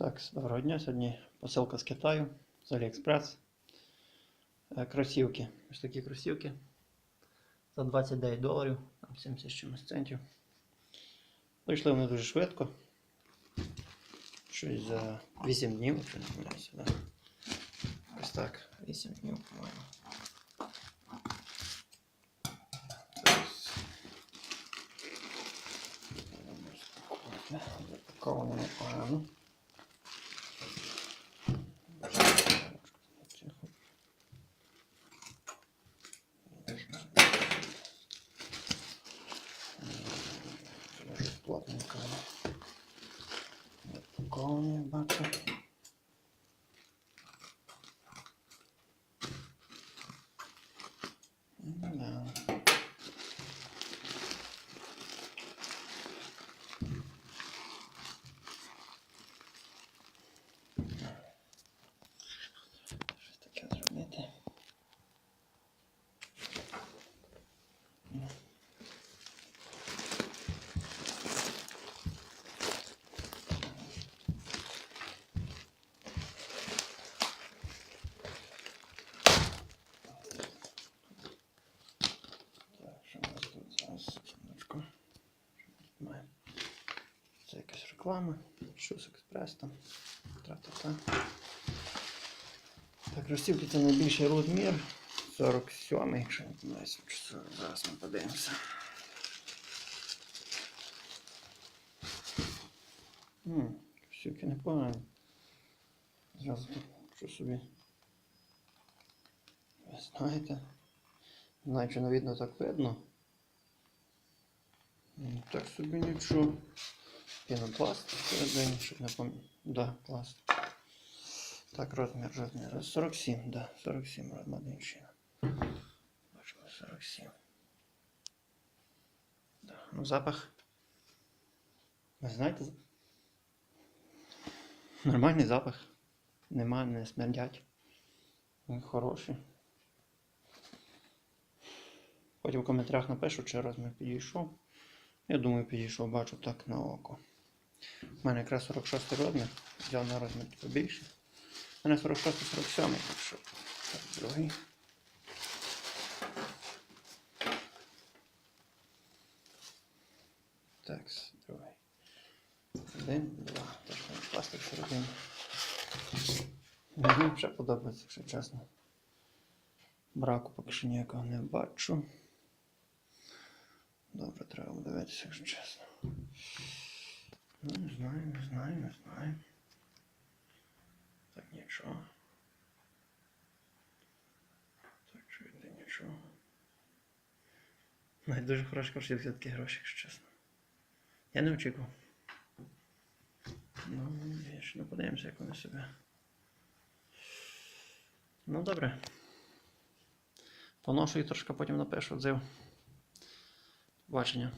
Так, доброго дня. Сьогодні посилка з Китаю з Аліекспрес. Е, Кросівки. Ось такі кросівки. За 29 доларів, там 70 чимось центів. Прийшли вони дуже швидко. Щось за 8 днів, якщо не помиляюся, да? Ось так, 8 днів, по-моєму. Запаковано непогано. Дуже плотненько. Запаковано, я бачу. Да. Щось таке зробити. Так, що у нас тут зараз? Секундочку. Що ми тут маємо? Це якась реклама. Щось експрес там. Тра-та-та. Так, розсівки це найбільший розмір. 47, якщо не це- Зараз ми подивимося. Розсівки непогані. Зразу тут собі. Ви знаєте. Не знаю, чи не видно так видно. Так собі нічого. Пінопласт всередині, щоб не пам'ятати. Да, пласт. Так, розмір, розмір. 47, да, 47 Радмадинщина. Бачимо 47. Да. Ну, запах. Ви знаєте? Нормальний запах. Нема, не смердять. Хороший. Потім в коментарях напишу, чи розмір підійшов. Я думаю, підійшов, бачу так на око. У мене якраз 46 розмір. Взяв на розмір побільше. У мене 46-47, так що так, другий. Так, другий. Один, два. Теж пластик всередині. Мені вже подобається, якщо чесно. Браку поки що ніякого не бачу. Добре, треба подивитися, якщо чесно. Ну, не знаю, не знаю, не знаю. Так нічого. Так, йде нічого. Навіть дуже хороші коштів за такі гроші, якщо чесно. Я не очікував. Ну, більше не подивимося, як вони себе. Ну, добре. Поношу і трошки потім напишу отзив. Бачення.